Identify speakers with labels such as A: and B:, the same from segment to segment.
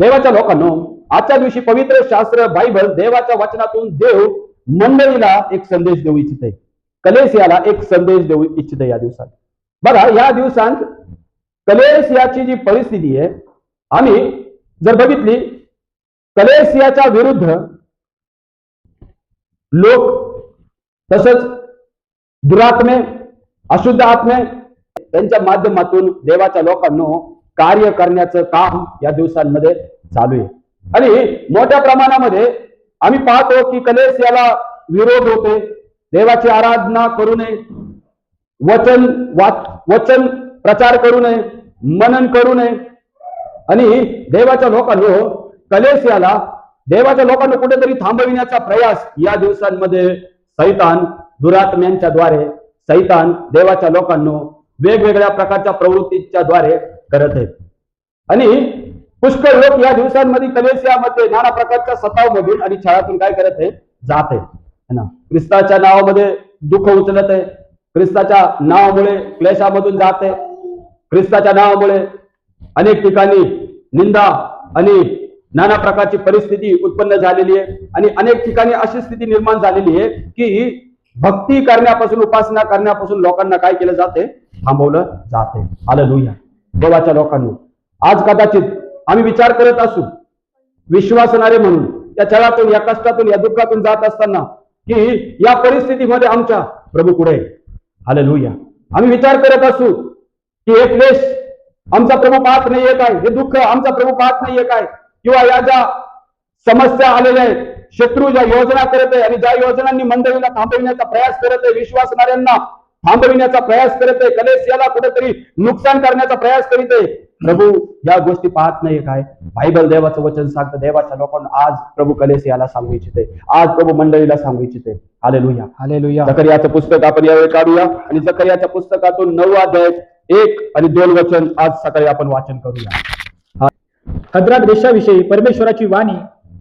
A: देवाच्या लोकांनो आजच्या दिवशी पवित्र शास्त्र बायबल देवाच्या वचनातून देव मंडळीला एक संदेश देऊ इच्छिते. कलेसियाला एक संदेश देऊ इच्छिते या दिवसात. बघा या दिवसांत कलेसियाची जी परिस्थिती आहे आम्ही जर बघितली कलेसियाच्या विरुद्ध लोक तसंच दुरात्मे अशुद्ध आत्मे त्यांच्या माध्यमातून देवाच्या लोकांनो कार्य करण्याचं काम या दिवसांमध्ये चालू आहे. आणि मोठ्या प्रमाणामध्ये आम्ही पाहतो की कलेस याला विरोध होते देवाची आराधना करू नये. वचन वचन प्रचार करू नये. मनन करू नये. आणि देवाच्या लोकांनो कलेस याला देवाच्या लोकांना कुठेतरी थांबविण्याचा प्रयास या दिवसांमध्ये सैतान दुरात्म्यांच्या द्वारे सैतान देवाच्या लोकांनो वेगवेगळ्या प्रकारच्या प्रवृत्तीच्या द्वारे करत आहेत. आणि पुष्कळ लोक या दिवसांमध्ये कलेशियामध्ये नाना प्रकारच्या सतावमधून आणि छळातून काय करत आहे जात आहे ना? ख्रिस्ताच्या नावामध्ये दुःख उचलत आहे. ख्रिस्ताच्या नावामुळे क्लेशामधून जात आहे. ख्रिस्ताच्या नावामुळे अनेक ठिकाणी निंदा आणि नाना प्रकारची परिस्थिती उत्पन्न झालेली आहे. आणि अनेक ठिकाणी अशी स्थिती निर्माण झालेली आहे की भक्ती करण्यापासून उपासना करण्यापासून लोकांना काय केलं जाते थांबवलं जाते आलं लुया देवाच्या लोकांनी. आज कदाचित आम्ही विचार करत असू विश्वासणारे म्हणून या छळातून या कष्टातून या दुःखातून जात असताना की या परिस्थितीमध्ये आमच्या प्रभू कुठे आले लुया आम्ही विचार करत असू की हे क्लेश आमचा प्रभू पाहत नाहीये काय हे दुःख आमचा प्रभू पाहत नाहीये काय किंवा या ज्या समस्या आलेल्या आहेत शत्रू ज्या योजना करत आहे आणि ज्या योजनांनी मंडळीला थांबविण्याचा प्रयास करत आहे विश्वासणाऱ्यांना थांबविण्याचा प्रयास करत आहे. कलेसियाला कुठेतरी नुकसान करण्याचा प्रयास करीत आहे. प्रभू या गोष्टी पाहत नाहीये काय? बायबल देवाचं वचन सांगतं देवाच्या लोकांना आज प्रभू कलेसियाला सांगू इच्छिते. आज प्रभू मंडळीला सांगू इच्छिते. आले लुया
B: हालेलुया.
A: जकरियाचं पुस्तक आपण यावेळी काढूया आणि जकरियाच्या पुस्तकातून नऊ अध्याय एक आणि दोन वचन आज सकाळी आपण वाचन करूया.
B: हद्रात देशाविषयी परमेश्वराची वाणी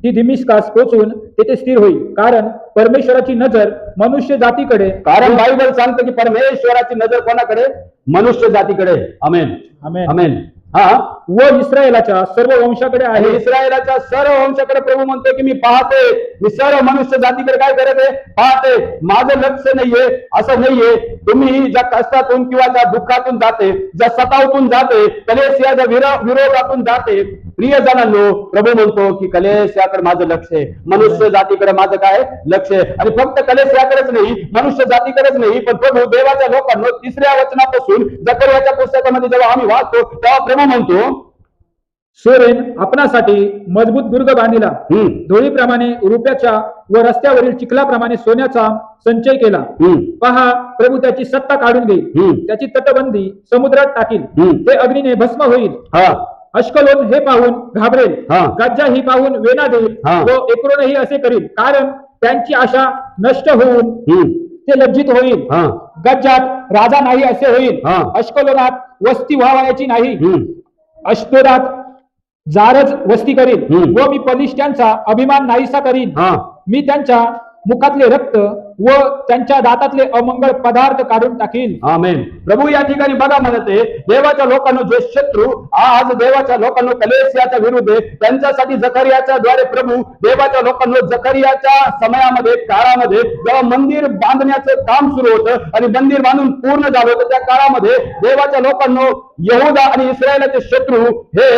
B: ती दिमिस्कास पोचून तेथे स्थिर होईल कारण परमेश्वराची नजर मनुष्य जातीकडे
A: कारण बायबल सांगतं की परमेश्वराची नजर कोणाकडे? मनुष्य जातीकडे. अमेन
B: आमेन.
A: अमेन हा?
B: व इस्रायलाच्या सर्व वंशाकडे आहे.
A: इस्रायलाच्या सर्व वंशाकडे प्रभू म्हणतो की मी पाहते. मी सर्व मनुष्य जातीकडे काय करत आहे? पाहते. माझं लक्ष नाहीये असं नाहीये. तुम्ही ज्या कष्टातून किंवा ज्या दुःखातून जाते ज्या सतावतून जाते कलेसियाच्या विरो विरोधातून जाते प्रियजनांनो प्रभू म्हणतो की कलेश याकडे माझं लक्ष आहे. मनुष्य जातीकडे माझं काय? लक्ष आहे. आणि फक्त कलेश याकडेच नाही मनुष्य जातीकडेच नाही पण प्रभू देवाच्या लोकांनो तिसऱ्या वचनापासून जकरियाच्या पुस्तकामध्ये जेव्हा आम्ही वाचतो तेव्हा प्रभू म्हणतो
B: सोरेन आपणासाठी मजबूत दुर्ग बांधिला. धुळीप्रमाणे रुपयाच्या व रस्त्यावरील चिखलाप्रमाणे सोन्याचा संचय केला. पहा प्रभू त्याची सत्ता काढून घेईल. त्याची तटबंदी समुद्रात टाकील. ते अग्नीने भस्म होईल. अश्कलोन हे पाहून घाबरेल.
A: हा.
B: गज्जा ही पाहून वेना देईल.
A: हा.
B: व एक्रोनही असे करील. कारण त्यांची आशा नष्ट होऊन
A: हम्म.
B: ते लज्जित होईल.
A: हा.
B: गज्जात राजा नाही असे होईल.
A: हा.
B: अश्कलोनात वस्ती व्हावयाची नाही.
A: हम्म.
B: जारज वस्ती
A: हम्म.
B: व मी बलिष्ठांचा अभिमान नाहीसा करीन.
A: हा.
B: मी त्यांच्या मुखातले रक्त व त्यांच्या दातातले अमंगळ पदार्थ काढून टाकील
A: आमेन. प्रभू या ठिकाणी बघा म्हणते देवाच्या लोकांना जे शत्रू आज देवाच्या लोकांना कलेसियाच्या विरुद्ध त्यांच्यासाठी जखरियाच्या द्वारे प्रभू देवाच्या लोकांना जखरियाच्या समयामध्ये काळामध्ये जेव्हा मंदिर बांधण्याचं काम सुरू होतं आणि मंदिर बांधून पूर्ण झालं होतं त्या काळामध्ये देवाच्या लोकांना यहुदा आणि इस्रायलाचे शत्रू हे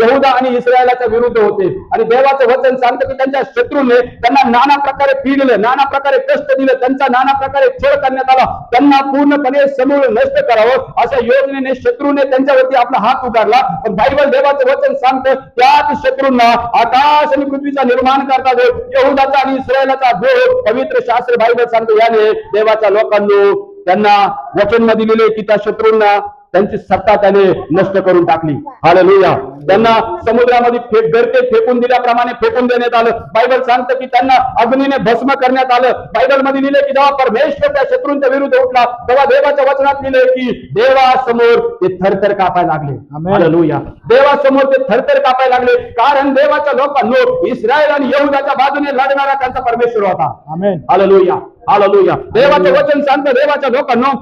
A: यहुदा आणि इस्रायलाच्या विरुद्ध होते. आणि देवाचं वचन सांगतं की त्यांच्या शत्रूने त्यांना नाना प्रकारे पिडले नाना प्रकारे कष्ट दिले. दिलं त्यांचा नाना प्रकारे छळ करण्यात आला. त्यांना पूर्णपणे समूळ नष्ट करावं अशा योजनेने शत्रूने त्यांच्यावरती आपला हात उगारला. पण बायबल देवाचं वचन सांगतं त्याच शत्रूंना आकाश आणि पृथ्वीचा निर्माण करता देव यहुदाचा आणि इस्रायलाचा देव पवित्र शास्त्र बायबल सांगतो याने देवाच्या लोकांनी त्यांना वचन दिलेले की त्या शत्रूंना त्यांची सत्ता त्याने नष्ट करून टाकली. हालेलुया. त्यांना समुद्रामध्ये फेक गरते फेकून दिल्याप्रमाणे फेकून देण्यात आलं. बायबल सांगतं की त्यांना अग्नीने भस्म करण्यात आलं. बायबलमध्ये लिहिले की जेव्हा परमेश्वर त्या शत्रूंच्या विरुद्ध उठला तेव्हा देवाच्या वचनात लिहिले की देवासमोर ते थरथर कापायला लागले. हालेलुया. देवासमोर ते थरथर कापायला लागले. कारण देवाच्या लोकांनो इस्रायल आणि यहुदाच्या बाजूने लढणारा त्यांचा परमेश्वर होता. हालेलुया. हालेलुया. देवाचं वचन सांगतं देवाच्या लोकांनो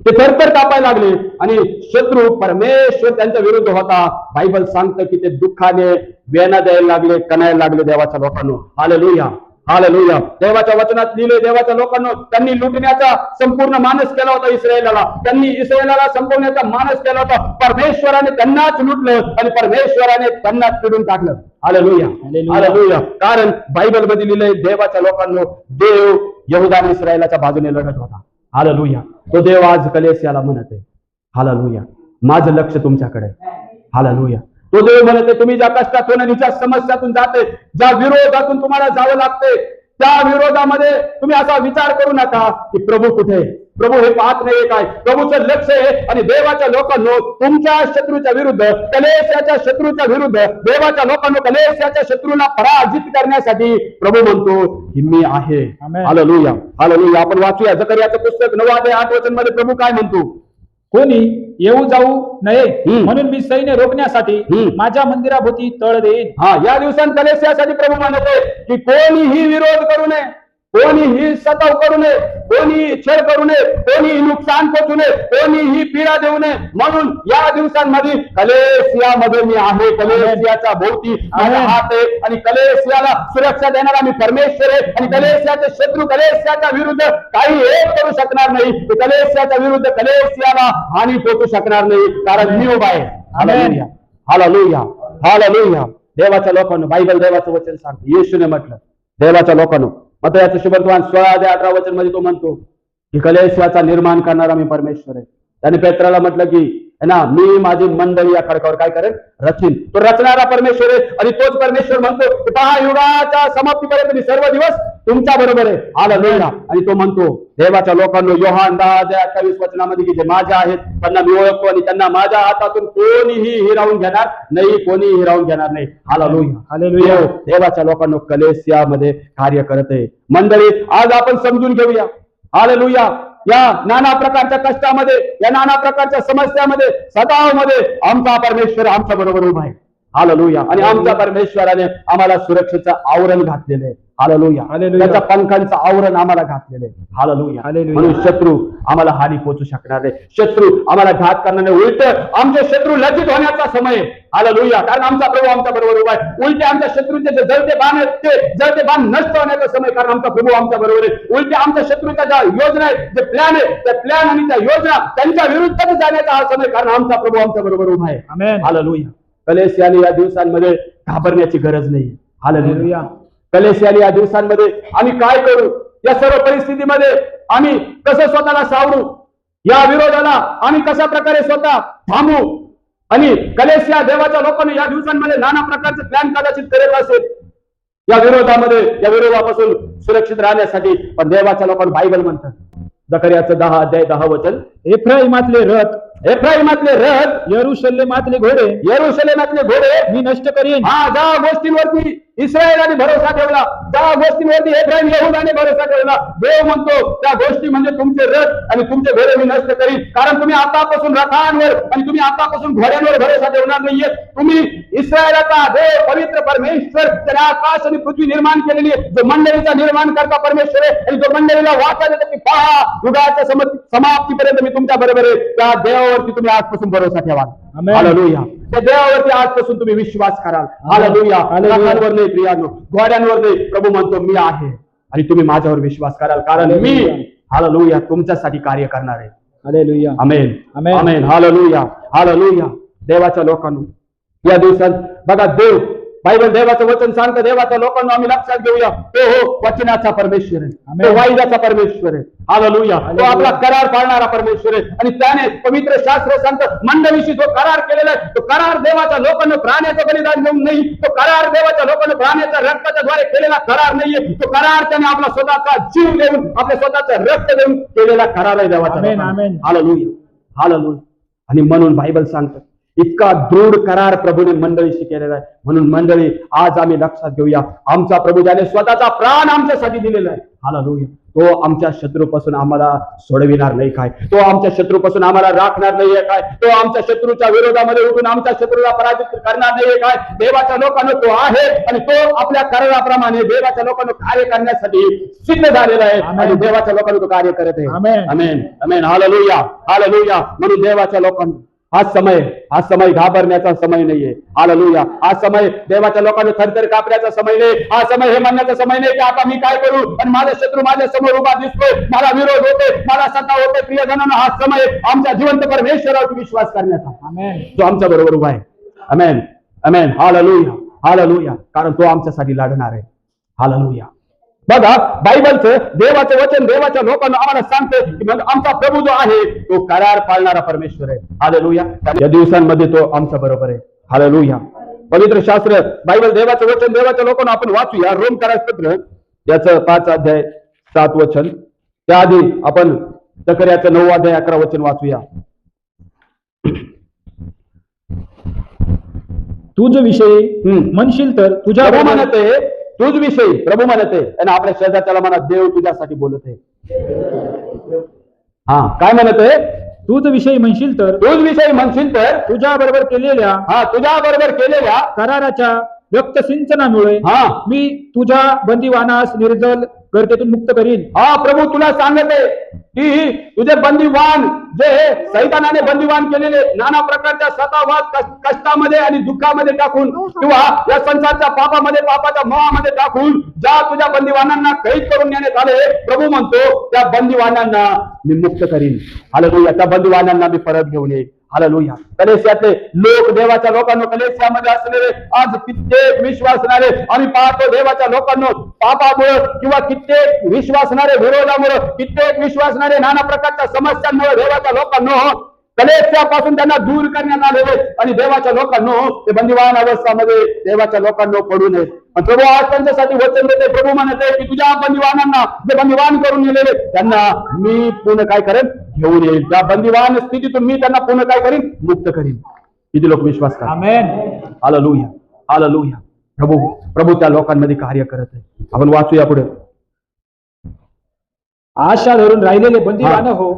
A: ते थरथर कापायला लागले. आणि शत्रू परमेश्वर त्यांच्या विरुद्ध होता. बायबल सांगतं की ते दुःखाने वेना द्यायला लागले कणायला लागले देवाच्या लोकांना. हालेलुया. हालेलुया. देवाच्या वचनात लिहिले देवाच्या लोकांना त्यांनी लुटण्याचा संपूर्ण मानस केला होता इस्रायलाला. त्यांनी इस्रायलाला संपवण्याचा मानस केला होता. परमेश्वराने त्यांनाच लुटलं आणि परमेश्वराने त्यांनाच पिडून टाकलं. हालेलुया.
B: हालेलुया.
A: हालेलुया. कारण बायबलमध्ये लिहिलंय देवाच्या लोकांना देव यहुदा इस्रायलाच्या बाजूने लढत होता. हालेलुया. तो देव आज कलेसियाला म्हणत आहे हालेलुया. माझं लक्ष तुमच्याकडे आहे. हालेलुया. तो देव म्हणत आहे तुम्ही ज्या कष्टातून आणि ज्या समस्यातून जाते ज्या विरोधातून तुम्हाला जावं लागते त्या विरोधामध्ये तुम्ही असा विचार करू नका की प्रभू कुठे? प्रभू हे पाहत नाही काय? प्रभूचं लक्ष आहे आणि देवाच्या लोकांनो तुमच्या शत्रूच्या विरुद्ध कलेशाच्या शत्रूच्या विरुद्ध देवाच्या लोकांनो कलेशाच्या शत्रूला पराजित करण्यासाठी प्रभू म्हणतो की मी आहे. हालेलुया हालेलुया आपण वाचूया. जकरियाचं पुस्तक नऊ आठ वचनमध्ये प्रभू काय म्हणतो?
B: कोणी येऊ जाऊ नये. म्हणून मी सैन्य रोखण्यासाठी. माझ्या मंदिराभोवती तळ देईन
A: हा या दिवसांत कलेशियासाठी प्रभू म्हणत आहे की कोणीही विरोध करू नये कोणीही सताव करू नये कोणीही छळ करू नये कोणीही नुकसान पोचू नये कोणीही पीडा देऊ नये म्हणून या दिवसांमध्ये कलेसियामध्ये मी आहे कलेसियाच्या भोवती माझा. हात आहे आणि कलेसियाला सुरक्षा देणारा मी परमेश्वर आहे आणि कलेसियाचे शत्रू कलेसियाच्या विरुद्ध काही एक शकणार नाही. ते कलेसियाच्या विरुद्ध कलेसियाला हानी पोचू शकणार नाही. कारण मी उभा आहे. हालेलुया. हालेलुया. हालेलुया. देवाच्या लोकांना बायबल देवाचं वचन सांगतो. येशूने म्हटलं देवाच्या लोकांना मग याचं शुभत्वान सोळा ते अठरा वचनमध्ये तो म्हणतो की कलेशाचा निर्माण करणारा मी परमेश्वर आहे. त्याने पेत्राला म्हटलं की ना मी माझी मंडळी या खडकावर काय करेन रचीन. तो रचणारा परमेश्वर आहे आणि तोच परमेश्वर म्हणतो की पहा युगाच्या समाप्तीपर्यंत मी सर्व दिवस तुमच्या बरोबर आहे. आला लोळा आणि तो म्हणतो देवाच्या लोकांना योहान दहा ते अठ्ठावीस वचनामध्ये की जे माझ्या आहेत त्यांना मी ओळखतो आणि त्यांना माझ्या हातातून कोणीही हिरावून घेणार नाही कोणीही हिरावून घेणार नाही. आला. देव देवाच्या लोकांना कलेसियामध्ये कार्य करत आहे. मंडळी आज आपण समजून घेऊया. हालेलुया या नाना प्रकारच्या कष्टामध्ये या नाना प्रकारच्या समस्यामध्ये सदामध्ये आमचा परमेश्वर आमच्या बरोबर उभा आहे. हालेलुया आणि आमच्या परमेश्वराने आम्हाला सुरक्षेचं आवरण घातलेलं आहे. हालेलुया. त्याच्या पंखांचं आवरण आम्हाला घातलेलं आहे. हालेलुया. म्हणून शत्रू आम्हाला हानी पोचू शकणार नाही. शत्रू आम्हाला घात करणार नाही. उलट आमचे शत्रू लज्जित होण्याचा समय हालेलुया. कारण आमचा प्रभू आमच्या बरोबर उभा आहे. उलटे आमच्या शत्रूचे जे जळते बाण आहेत ते जळते बाण नष्ट होण्याचा समय कारण आमचा प्रभू आमच्या बरोबर आहे. उलटे आमच्या शत्रूच्या ज्या योजना आहेत जे प्लॅन आहे त्या प्लॅन आणि त्या योजना त्यांच्या विरुद्धच जाण्याचा हा समय कारण आमचा प्रभू आमच्या बरोबर उभा आहे. हालेलुया. कलेसियाने या दिवसांमध्ये घाबरण्याची गरज नाही. हालेलुया.
B: हालेलुया.
A: कलेशियाने या दिवसांमध्ये आम्ही काय करू? या सर्व परिस्थितीमध्ये आम्ही कसं स्वतःला सावरू? या विरोधाला आम्ही कशा प्रकारे स्वतः थांबू? आणि कलेशिया देवाच्या लोकांनी या दिवसांमध्ये नाना प्रकारचे प्लॅन कदाचित करत असेल. या विरोधामध्ये या विरोधापासून सुरक्षित राहण्यासाठी पण देवाच्या लोकांना बायबल म्हणतात. जकर्याचं दहा अध्याय दहा वचन.
B: एफ्राईमातले रथ.
A: एफ्राईमातले रथ.
B: यरुशलेमातले घोडे.
A: येरुशलेमातले घोडे.
B: मी नष्ट करीन.
A: हा ज्या गोष्टींवरती इस्रायलाने भरोसा ठेवला. त्या गोष्टीवरती एब्राहिम यहुदाने भरोसा ठेवला. देव म्हणतो त्या गोष्टी म्हणजे तुमचे रथ आणि तुमचे घोडे मी नष्ट करीन. कारण तुम्ही आतापासून रथांवर आणि तुम्ही आतापासून घोड्यांवर भरोसा ठेवणार नाहीये. तुम्ही इस्रायलाचा देव पवित्र परमेश्वर त्याने आकाश आणि पृथ्वी निर्माण केलेली आहे. जो मंडळीचा निर्माण करता परमेश्वर आहे आणि जो मंडळीला वाचा देतो की पहा युगाच्या सम- समाप्तीपर्यंत मी तुमच्या बरोबर आहे. त्या देवावरती तुम्ही आजपासून भरोसा ठेवा. त्या देवावरती आजपासून तुम्ही विश्वास कराल. हालेलुया नाही प्रियानो घोड्यांवर नाही प्रभू म्हणतो मी आहे. आणि तुम्ही माझ्यावर विश्वास कराल कारण मी
B: हालेलुया.
A: तुमच्यासाठी कार्य करणार. आहे
B: hallelujah
A: amen
B: Amen.
A: Amen hallelujah hallelujah देवाच्या लोकांनो या दिवसात बघा देव बायबल देवाचं वचन सांगतं देवाच्या लोकांना आम्ही लक्षात घेऊया. तो हो वचनाचा परमेश्वर आहे. तो वाईदाचा परमेश्वर आहे. हालेलुया तो. आपला करार पाळणारा परमेश्वर आहे. आणि त्याने पवित्र शास्त्र सांगतं मंडळीशी जो करार केलेला आहे तो करार देवाच्या लोकांना प्राण्याचं बलिदान देऊन नाही तो करार देवाच्या लोकांना प्राण्याच्या रक्ताच्या द्वारे केलेला करार नाहीये. तो करार त्याने आपला स्वतःचा जीव देऊन आपल्या स्वतःचं रक्त देऊन केलेला करार आहे देवाचा. हालेलुया हालेलुया आणि म्हणून बायबल सांगतं इतका दृढ करार प्रभूने मंडळीशी केलेला आहे. म्हणून मंडळी आज आम्ही लक्षात घेऊया. आमचा प्रभू ज्याने स्वतःचा प्राण आमच्यासाठी दिलेला आहे. हालेलुया तो आमच्या शत्रूपासून आम्हाला सोडविणार नाही काय? तो आमच्या शत्रूपासून आम्हाला राखणार नाहीये काय? तो आमच्या शत्रूच्या विरोधामध्ये उठून आमच्या शत्रूला पराजित करणार नाहीये काय? देवाच्या लोकांना तो आहे आणि तो आपल्या कराराप्रमाणे देवाच्या लोकांना कार्य करण्यासाठी सिद्ध झालेला आहे. आणि देवाच्या लोकांना तो कार्य करत आहे. अमेन अमेन हालेलुया हालेलुया म्हणून देवाच्या लोकांना हा समय हा समय घाबरण्याचा समय नाहीये. हालेलुया. हा समय देवाच्या लोकांना थरथर कापण्याचा समय नाही. हा समय हे म्हणण्याचा समय नाही की आता मी काय करू? आणि माझा शत्रू माझ्यासमोर उभा दिसतोय. मला विरोध होते मला सत्ता होते. प्रियजनांना हा समय आमच्या जिवंत परमेश्वरावर विश्वास करण्याचा. जो आमच्या बरोबर उभा आहे. अमेन अमेन हालेलुया हालेलुया कारण तो आमच्यासाठी लढणार आहे. हालेलुया बघा बायबलचं देवाचं वचन देवाच्या लोकांना आम्हाला सांगते की मग आमचा प्रभू जो आहे तो करार पाळणारा परमेश्वर आहे. हालेलुया या दिवसांमध्ये तो आमच्या बरोबर आहे. हालेलुया पवित्र शास्त्र बायबल देवाचं वचन देवाच्या लोकांना आपण वाचूया. रोम पत्र याचं पाच अध्याय सात वचन. त्याआधी आपण तकऱ्याचं नऊ अध्याय अकरा वचन वाचूया.
B: तू जो विषय. म्हणशील तर तुझ्या
A: आहे तूच विषयी प्रभू म्हणत आहे. आणि आपल्या शेजारच्याला म्हणा देव तुझ्यासाठी बोलत आहे. हा काय म्हणत आहे?
B: तू जो विषय म्हणशील तर?
A: तूच विषयी म्हणशील तर?
B: तुझ्या बरोबर केलेल्या
A: हा तुझ्या बरोबर केलेल्या
B: कराराच्या रक्त सिंचनामुळे
A: हा.
B: मी तुझ्या बंदिवानास निर्जल गर्तेतून मुक्त करीन.
A: हा प्रभू तुला सांगते की तुझे बंदीवान जे सैतानाने बंदीवान केलेले नाना प्रकारच्या सतावाद कष्टामध्ये आणि दुःखामध्ये टाकून किंवा या संसारच्या पापामध्ये पापाच्या मोहामध्ये टाकून ज्या तुझ्या बंदीवानांना कैद करून नेण्यात आले प्रभू म्हणतो त्या बंदीवानांना मी मुक्त करीन. आलो त्या बंदीवानांना मी परत घेऊन येईल हालेलुया कलेशियातले लोक देवाच्या लोकांना कलेशियामध्ये असलेले आज कित्येक विश्वासणारे आम्ही पाहतो देवाच्या लोकांना पापामुळे किंवा कित्येक विश्वासणारे विरोधामुळे कित्येक विश्वासणारे नाना प्रकारच्या समस्यांमुळे देवाच्या लोकांना कलेच्यापासून त्यांना दूर करण्यात आलेले आणि देवाच्या लोकांना ते बंदिवान अवस्थामध्ये देवाच्या लोकांना पडू नये प्रभू आज त्यांच्यासाठी वचन देते प्रभू म्हणत आहे की तुझ्या बंदिवानांना जे बंदिवान करून नेलेले त्यांना मी पुन्हा काय करेन? घेऊन येईल. त्या बंदिवान स्थितीतून मी त्यांना पुन्हा काय करीन? मुक्त करीन. किती लोक विश्वास करा.
B: आमेन
A: हालेलुया. हालेलुया. प्रभू प्रभू त्या लोकांमध्ये कार्य करत आहे. आपण वाचूया पुढे.
B: आशा धरून राहिलेले बंदिवान हो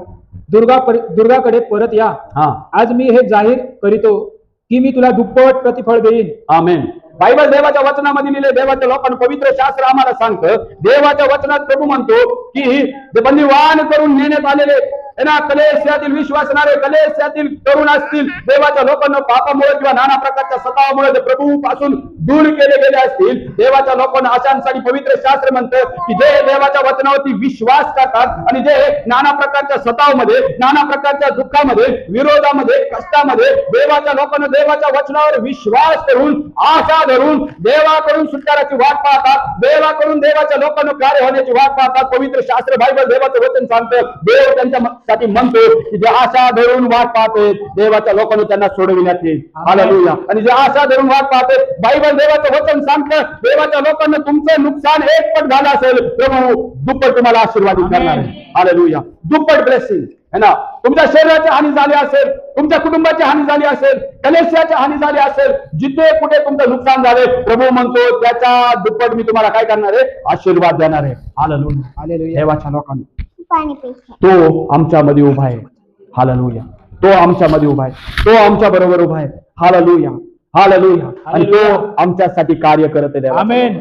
B: दुर्गा परि- दुर्गाकडे परत या.
A: हा.
B: आज मी हे जाहीर करीतो की मी तुला दुप्पट प्रतिफळ देईन.
A: आमेन. बायबल देवाच्या वचनामध्ये लिहिले देवाच्या लोकांना पवित्र शास्त्र आम्हाला सांगतं. देवाच्या वचनात प्रभू म्हणतो की बंदिवान करून नेण्यात आलेले है ना कलेशातील विश्वासणारे कलेशातील तरुण असतील देवाच्या लोकांना पापामुळे किंवा नाना प्रकारच्या सतावामुळे ते प्रभू पासून दूर केले गेले असतील देवाच्या लोकांना अशांसाठी पवित्र शास्त्र म्हणतं की जे देवाच्या वचनावरती विश्वास करतात आणि जे नाना प्रकारच्या सतावमध्ये नाना प्रकारच्या दुःखामध्ये विरोधामध्ये कष्टामध्ये देवाच्या लोकांना देवाच्या वचनावर विश्वास करून आशा धरून देवाकडून सुटकाराची वाट पाहतात देवाकडून देवाच्या लोकांना कार्य होण्याची वाट पाहतात. पवित्र शास्त्र बायबल देवाचं वचन सांगतं देव त्यांच्या त्यांच्यासाठी म्हणतो की जे आशा धरून वाट पाहते देवाच्या लोकांना त्यांना सोडविण्यात येईल हालेलुया आणि जे आशा धरून वाट पाहते बायबल देवाचं वचन सांगतं देवाच्या लोकांना तुमचं नुकसान एक पट झालं असेल प्रभू दुप्पट तुम्हाला आशीर्वादित करणार आहे. हालेलुया दुप्पट ब्लेसिंग है ना? तुमच्या शरीराची हानी झाली असेल तुमच्या कुटुंबाची हानी झाली असेल कलेशियाची हानी झाली असेल जिथे कुठे तुमचं नुकसान झाले प्रभू म्हणतो त्याच्या दुप्पट मी तुम्हाला काय करणार आहे? आशीर्वाद देणार आहे. हालेलुया. देवाच्या लोकांना. तो आमच्यामध्ये उभा आहे. हालेलुया तो आमच्यामध्ये उभा आहे. तो आमच्या बरोबर उभा आहे. हालेलुया हालेलुया आणि तो. आमच्यासाठी कार्य करत आहे देवा
B: आमेन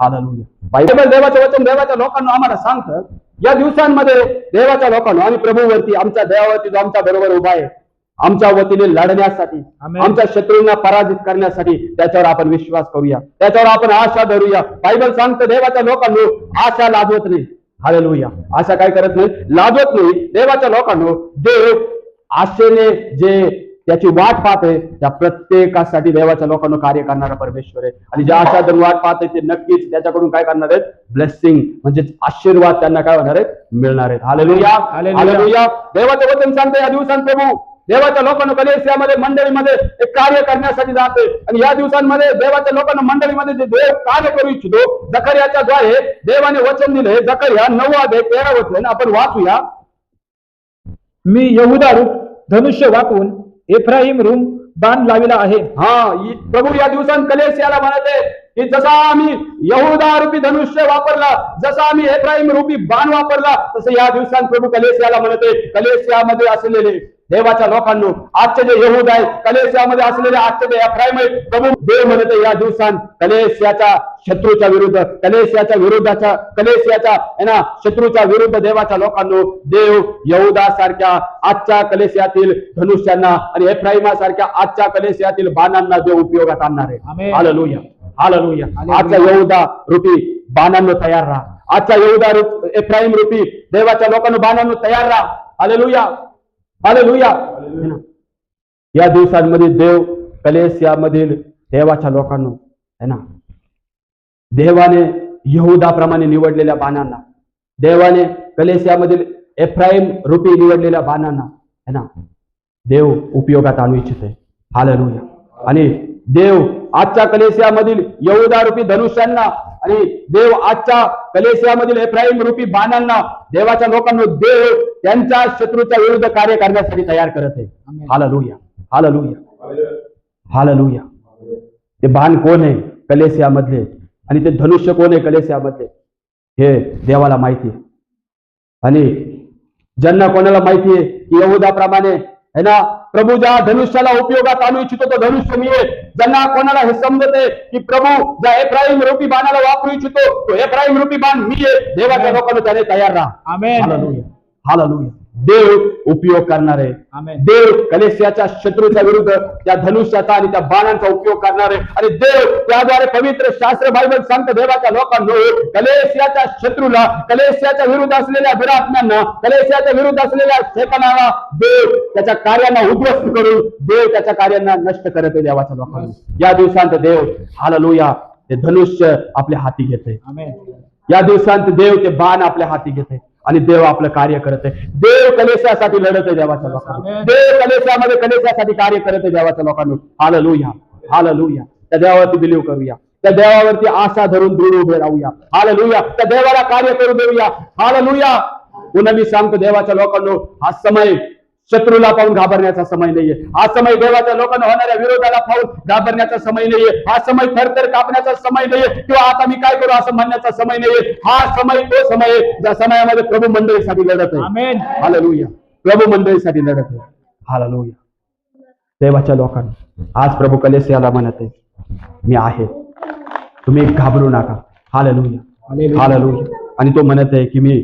A: हालेलुया बायबल देवाचं वचन देवाच्या लोकांना आम्हाला सांगतं या दिवसांमध्ये देवाच्या लोकांना आणि प्रभूवरती आमच्या देवावरती जो आमच्या बरोबर उभा आहे आमच्या वतीने लढण्यासाठी. आमच्या शत्रूंना पराजित करण्यासाठी त्याच्यावर आपण विश्वास करूया. त्याच्यावर आपण आशा धरूया. बायबल सांगतं देवाच्या लोकांना आशा लाजवत नाही. हालेलुया अशा काय करत नाही लाजवत नाही देवाच्या लोकांनो देव आशेने जे त्याची वाट पाहते त्या प्रत्येकासाठी देवाच्या लोकांना कार्य करणारा परमेश्वर आहे. आणि ज्या आशा धरून वाट पाहते ते नक्कीच त्याच्याकडून काय करणार आहेत? ब्लेसिंग म्हणजे आशीर्वाद त्यांना काय होणार आहेत? मिळणार आहेत. Hallelujah
B: hallelujah.
A: देवाचं वचन सांगते या दिवसांत प्रभू. देवाच्या लोकांना कलेशियामध्ये मंडळीमध्ये एक कार्य करण्यासाठी जाते. आणि या दिवसांमध्ये देवाच्या लोकांना मंडळीमध्ये जे देव कार्य करू इच्छितो जकर्याच्या द्वारे देवाने वचन दिले जकर्या नववा अध्याय तेरा वचन आपण वाचूया.
B: मी यहुदा रूप धनुष्य वाकून एफ्राईम रूम बाण लाविला आहे.
A: हा प्रभू या दिवसांत कलेशियाला आहे की जसा आम्ही यहुदा रूपी धनुष्य वापरला जसा आम्ही एफ्राईम रूपी बाण वापरला तसं या दिवसांत प्रभू कलेसियाला म्हणते कलेसियामध्ये असलेले देवाच्या लोकांनो आजचे जे यहूद आहेत कलेसियामध्ये असलेले आजचे जे एफ्राईम आहेत प्रभू देव म्हणते या दिवसांत कलेसियाच्या शत्रूच्या विरुद्ध कलेसियाच्या विरोधाच्या कलेसियाच्या है ना शत्रूच्या विरुद्ध देवाच्या लोकांनो देव यहुदा सारख्या आजच्या कलेसियातील धनुष्यांना आणि एफ्राईमा सारख्या आजच्या कलेसियातील बाणांना देव उपयोगात आणणार आहे
B: आमेन.
A: Hallelujah hallelujah
B: hallelujah.
A: आजच्या यहुदा रूपी बाणांनो तयार राहा. आजच्या यहुदा रूप एफ्राईम रूपी देवाच्या लोकांनो बाणांनो तयार राहा. Hallelujah hallelujah? या दिवसांमध्ये देव कलेसियामधील देवाच्या लोकांनो है ना? देवाने यहुदाप्रमाणे निवडलेल्या बाणांना देवाने कलेसियामधील एफ्राईम रूपी निवडलेल्या बाणांना है ना? देव उपयोगात आणू इच्छिते. हालेलुया. आणि देव आजच्या कलेसियामधील यहुदा रूपी धनुष्यांना आणि देव आजच्या कलेसियामधील एफ्राईम रूपी बाणांना देवाच्या लोकांना देव त्यांच्या शत्रूच्या विरुद्ध कार्य करण्यासाठी तयार करत आहे.
B: आमेन.
A: हालेलुया. हालेलुया. हालेलुया. ते बाण कोण आहे? कलेसियामधले आणि ते धनुष्य कोण आहे? कलेसियामधले हे देवाला माहिती आहे. आणि ज्यांना कोणाला माहिती आहे? की यहुदाप्रमाणे है ना? प्रभू ज्या धनुष्याला उपयोगात आणू इच्छितो तो धनुष्य मी आहे ज्यांना कोणाला हे समजत आहे की प्रभू ज्या एफ्राईम रूपी बाणाला वापरू इच्छितो तो एफ्राईम रूपी बाण मी आहे देवाच्या लोकांना त्याने तयार राहा. हालेलुया हालेलुया देव उपयोग करणार. आहे देव कलेसियाच्या शत्रूच्या विरुद्ध त्या धनुष्याचा आणि त्या बाणांचा उपयोग करणार. आहे आणि देव त्याद्वारे पवित्र शास्त्र बायबल सांगतं देवाच्या लोकांनो कलेसियाच्या शत्रूला कलेसियाच्या विरुद्ध असलेल्या विरात्म्यांना कलेसियाच्या विरुद्ध असलेल्या शेतनाला देव त्याच्या कार्यांना उद्ध्वस्त करून देव त्याच्या कार्यांना नष्ट करत आहे देवाच्या लोकांना. या दिवसांत देव हाललुया ते धनुष्य आपल्या हाती घेते या दिवसांत देव ते बाण आपल्या हाती घेते आणि देव आपलं कार्य करत आहे. देव कलेशासाठी लढत आहे देवाच्या लोकांना. देव कलेशामध्ये कलेशासाठी कार्य करत आहे देवाच्या लोकांना हाल लुया हाल लुया त्या देवावरती बिलीव करूया. त्या देवावरती आशा धरून दूर उभे राहूया. हाल लुया त्या देवाला कार्य करू देऊया. हाल लुया पुन्हा मी सांगतो देवाच्या लोकांनो हा समय शत्रूला पाहून घाबरण्याचा समय नाहीये. हा समय देवाच्या लोकांना होणाऱ्या विरोधाला पाहून घाबरण्याचा समय नाहीये. हा समय थरथर कापण्याचा समय नाहीये. किंवा आता मी काय करू असं म्हणण्याचा समय नाहीये. हा समय तो समय आहे ज्या समयामध्ये प्रभू मंडळीसाठी लढत आहे. हालेलुया. प्रभू मंडळीसाठी लढत आहे. हालेलुया. देवाच्या लोकांना आज प्रभू कलेसियाला म्हणत आहे मी आहे. तुम्ही घाबरू नका. हालेलुया.
B: हालेलुया.
A: आणि तो म्हणत आहे की मी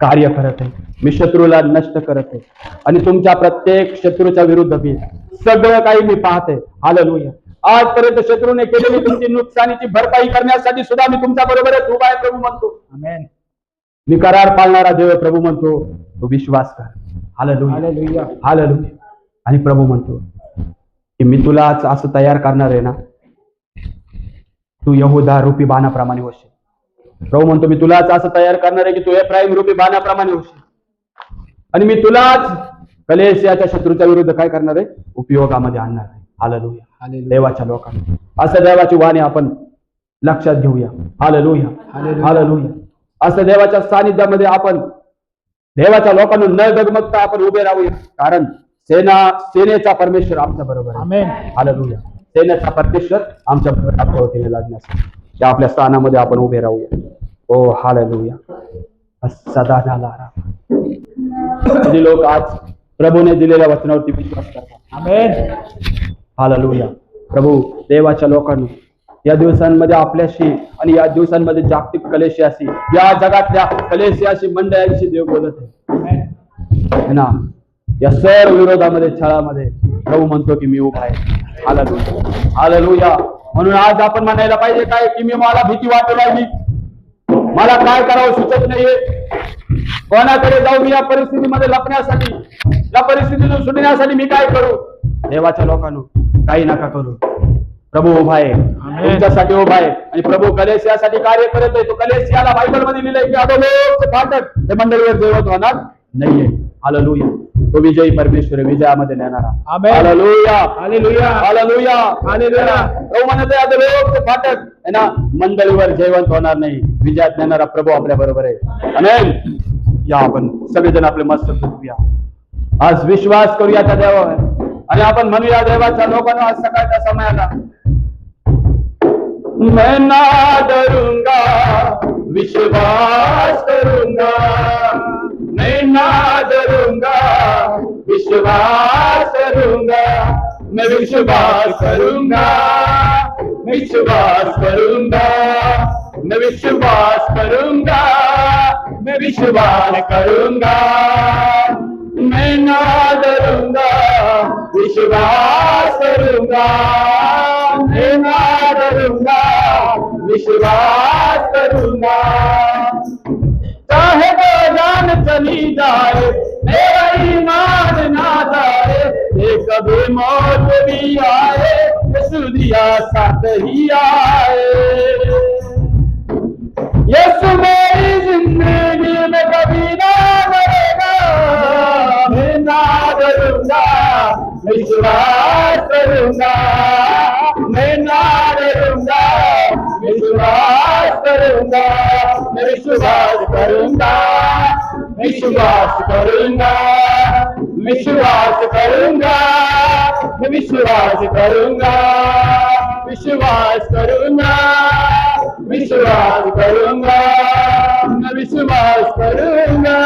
A: कार्य करत आहे. मी शत्रूला नष्ट करत आहे. आणि तुमच्या प्रत्येक शत्रूच्या विरुद्ध मी सगळं काही मी पाहते. हालेलुया आजपर्यंत शत्रूने केलेली तुमची नुकसानीची भरपाई करण्यासाठी सुद्धा मी तुमच्या बरोबरच उभा आहे प्रभू म्हणतो. मी करार पाळणारा देव प्रभू म्हणतो. तो विश्वास कर. हालेलुया
B: हालेलुया
A: हालेलुया आणि प्रभू म्हणतो की मी तुला आज असं तयार करणार आहे ना तू यहुदा रूपी बाणाप्रमाणे होशील. प्रभू म्हणतो मी तुलाच असं तयार करणार आहे की तू एफ्राईम रूपी बाणाप्रमाणे होशील. आणि मी तुलाच कलेशियाच्या शत्रूच्या विरुद्ध काय करणार आहे? उपयोगामध्ये आणणार आहे. हालेलुया.
B: हालेलुया.
A: देवाच्या लोकांना. असं देवाची वाणी आपण लक्षात घेऊया. हालेलुया.
B: हालेलुया.
A: असं देवाच्या सानिध्यामध्ये आपण देवाच्या लोकांना न डगमगता आपण उभे राहूया. कारण सेना सेनेचा परमेश्वर आमच्या बरोबर हालेलुया. सेनेचा परमेश्वर आमच्या बरोबर आपल्या वतीने लागण्यास. त्या आपल्या स्थानामध्ये आपण उभे राहूया. ओ हालेलुया. सदा झाला लोक आज प्रभूने दिलेल्या वचनावरती विश्वास करतात.
B: आमेन.
A: हालेलुया. प्रभू देवाच्या लोकांनी या दिवसांमध्ये आपल्याशी आणि या दिवसांमध्ये जागतिक कलेशियाशी या जगातल्या कलेशियाशी मंडळांशी देव बोलत आहे. है ना? या सर्व विरोधामध्ये छळामध्ये प्रभू म्हणतो की मी उभा आहे. हालेलुया. हालेलुया. म्हणून आज आपण म्हणायला पाहिजे काय? की मी मला भीती वाटू लागली मला काय करावं सुचत नाहीये. कोणाकडे जाऊ मी या परिस्थितीमध्ये लपण्यासाठी? या परिस्थितीतून सुटण्यासाठी मी काय करू? देवाच्या लोकांनो काही नका करू. प्रभू उभा आहे. तुमच्यासाठी उभा आहे. आणि प्रभू कलेशियासाठी कार्य करत आहे. तो कलेशियाला बायबलमध्ये लिहिलंय की अधोलोक फाटक. हे मंडळीवर जेवत होणार नाहीये. हालेलुया. तो विजयी परमेश्वर विजयामध्ये नेणारा. हालेलुया.
B: हालेलुया.
A: हालेलुया. हालेलुया. तो म्हणत आहे फाटक. आहे ना मंडळीवर जयवंत होणार नाही. विजयात नेणारा प्रभू आपल्या बरोबर आहे. अमेन या आपण सगळेजण आपले मस्त झोपूया आज विश्वास करूया त्या देवावर। आणि आपण म्हणूया, देवाच्या लोकांना, आज सकाळच्या समयाला मैं ना डरूँगा विश्वास करूँगा। मैं ना डरूँगा विश्वास करूँगा। मैं विश्वास करूँगा विश्वास करूँगा। मैं विश्वास करूंगा मैं विश्वास करूंगा। मैं ना डरूंगा विश्वास करूंगा। मैं ना डरूंगा विश्वास करूंगा। चाहे तो जान चली जाए मेरा ईमान ना जाए ये कभी मौत भी आए सुदिया साथ ही आए। यीशु मेरी जिंदगी में कभी ना मरेगा। ना डरूंगा विश्वास करूंगा। मैं ना डरूंगा विश्वास करूंगा। मैं विश्वास करूंगा विश्वास करूंगा। विश्वास करूंगा विश्वास करूंगा। विश्वास करूंगा। विश्वास करूंगा मैं विश्वास करूंगा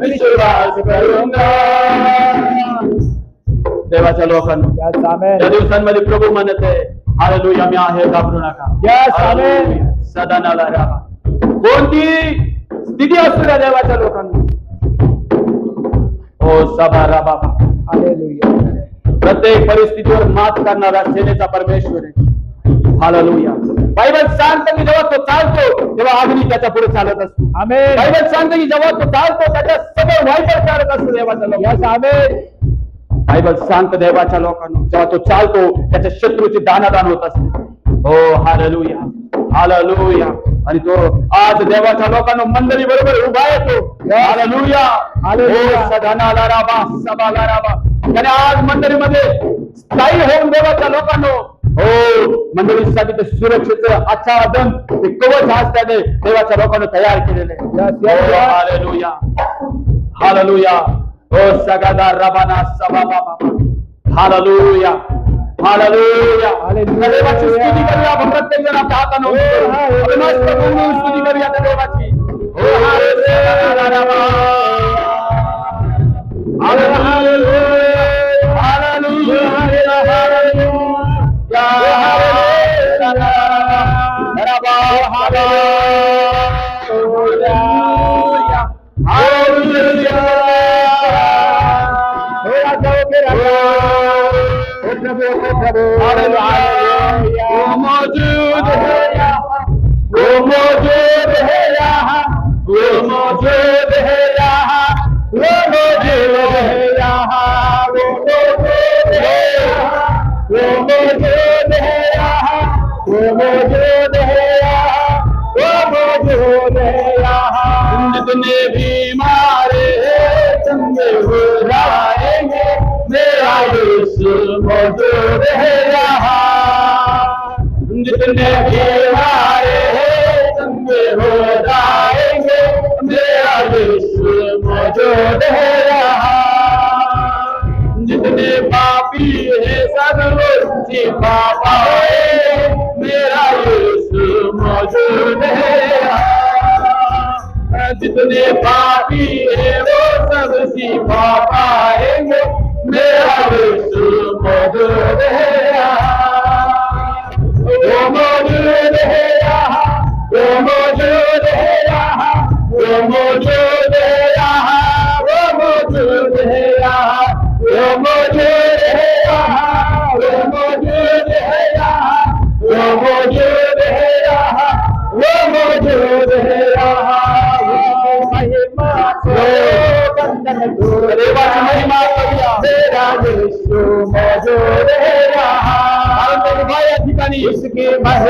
A: विश्वास करूंगा देवाच्या लोकांना. त्या दिवसांमध्ये प्रभू म्हणत आहे हालेलुया मी आहे घाबरू नका. सदा नाला राहा. कोणती स्थिती असू द्या देवाच्या लोकांना. हो सभा रा बाबा. प्रत्येक परिस्थितीवर मात करणारा सेनेचा परमेश्वर आहे. हालेलुया बायबल सांगतं की जेव्हा तो चालतो तेव्हा अग्नी त्याच्या पुढे चालत असतो. बायबल सांगतं की जेव्हा तो चालतो त्याच्या सगळं वाईट चालत असतो
B: Amen.
A: बायबल सांगतं देवाच्या लोकांना जेव्हा तो चालतो त्याच्या शत्रूची दानादान होत असते. हो हालेलुया हालेलुया. आणि तो आज देवाच्या लोकांना मंडळी बरोबर उभा येतो. हालेलुया.
B: हालेलुया.
A: हो, सदानाला राबा सभाला राबा त्याने आज मंडळीमध्ये स्थायी होऊन देवाच्या लोकांना हो मंडळीसाठी ते सुरक्षेचं आच्छादन ते कवच आज त्याने देवाच्या लोकांना तयार केलेले. हालेलुया. हालेलुया. हो सगादा रबाना सबा बाबा. हालेलुया. हालेलुया.
B: Hallelujah.
A: देवाची स्तुती करूया आपण प्रत्येक जण आपल्या हातानं.
B: हो,
A: मस्त स्तुती करूया त्या देवाची. हो. हालेलुया. हालेलुया. मौजूद है वो मौजूद है यहाँ वो मौजूद है वो मौजूद है यहाँ वो मौजूद है यहाँ जितने बीमार है, चंगे हो जाएँगे मेरा यीशु मौजूद है यहाँ जितने बीमार है, चंगे हो जाएँगे मेरा यीशु मौजूद है यहाँ जितने पापी है, सब लोग छिपा पाए मेरा यीशु मौजूद है यहाँ। जितने पापी है वो सब छिपा पाएंगे मेरा यीशु मौजूद है यहाँ। वो मौजूद है यहाँ वो मौजूद है यहाँ वो मौजूद ভাই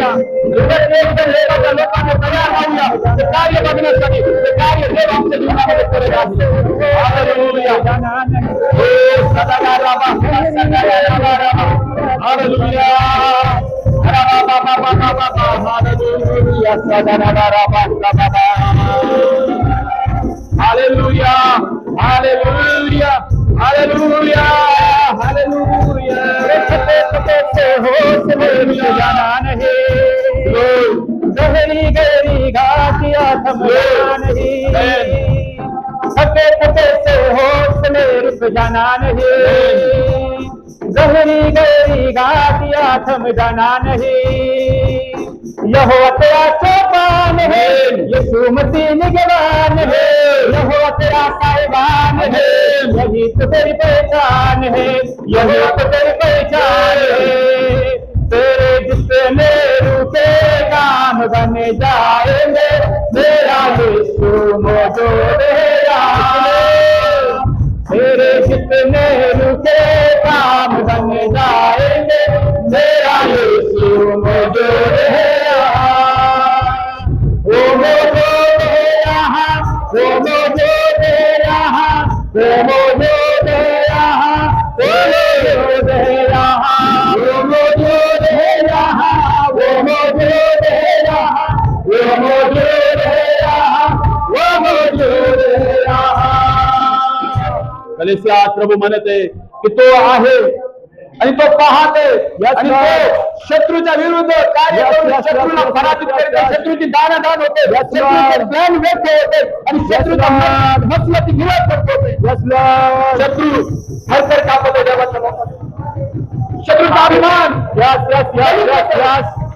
A: विश्वास करूया प्रत्येक देवाच्या लोकांना तयार राहूया ते कार्य बघण्यासाठी ते कार्य देव आमच्या जीवनामध्ये करत असतो हालेलुया हालेलुया हालेलुया हालेलुया. रखते
B: पते हो समझ जाना नहीं गहरी गहरी घाटिया थमना नहीं थके थके से होश में रुक जहरी गहरी घाटिया आठम जाना नहीं। यहो तेरा चौपान है यीशु मसीह निगवान है। यहो तेरा साहिबान है यही तो तेरी पहचान है यही तो तेरी पहचान
A: प्रभू म्हणते की तो आहे आणि तो पाहते. आणि शत्रूच्या विरुद्ध कार्य करून शत्रूला पराजित करते शत्रूची दानादान होते. प्लॅन व्यक्त होते आणि शत्रूचा मसलती विरोध करतो शत्रू हरकर कापतो देवाच्या शत्रूचा अभिमान.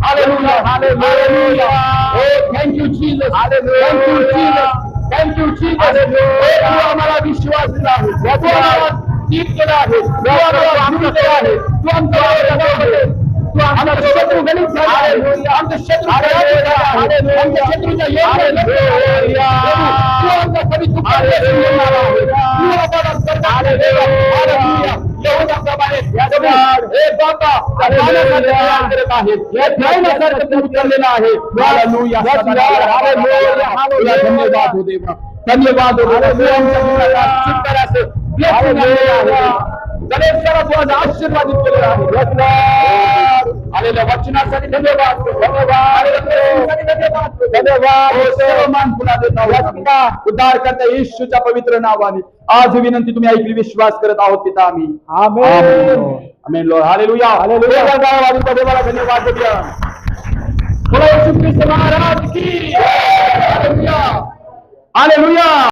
A: Hallelujah, hallelujah. Oh, thank you, Jesus. Thank you, Jesus. Thank you, Jesus. आमचा शत्रू गणित आमचा शत्रू आमच्या शत्रूच्या धन्यवाद धन्यवाद गणेशाला तू आज आशीर्वादित केलेलं आहे. आलेल्या वचनासाठी धन्यवाद. धन्यवाद. प्रेमासाठी धन्यवाद. धन्यवाद. हो, उद्धार करता येशूच्या पवित्र नावाने. आज विनंती तुम्ही ऐकली विश्वास करत आहोत पिता आम्ही. Lord hallelujah. हालेलुया. गावाला देवाला धन्यवाद देऊया. बोला येशू ख्रिस्त महाराज की. हालेलुया. हालेलुया.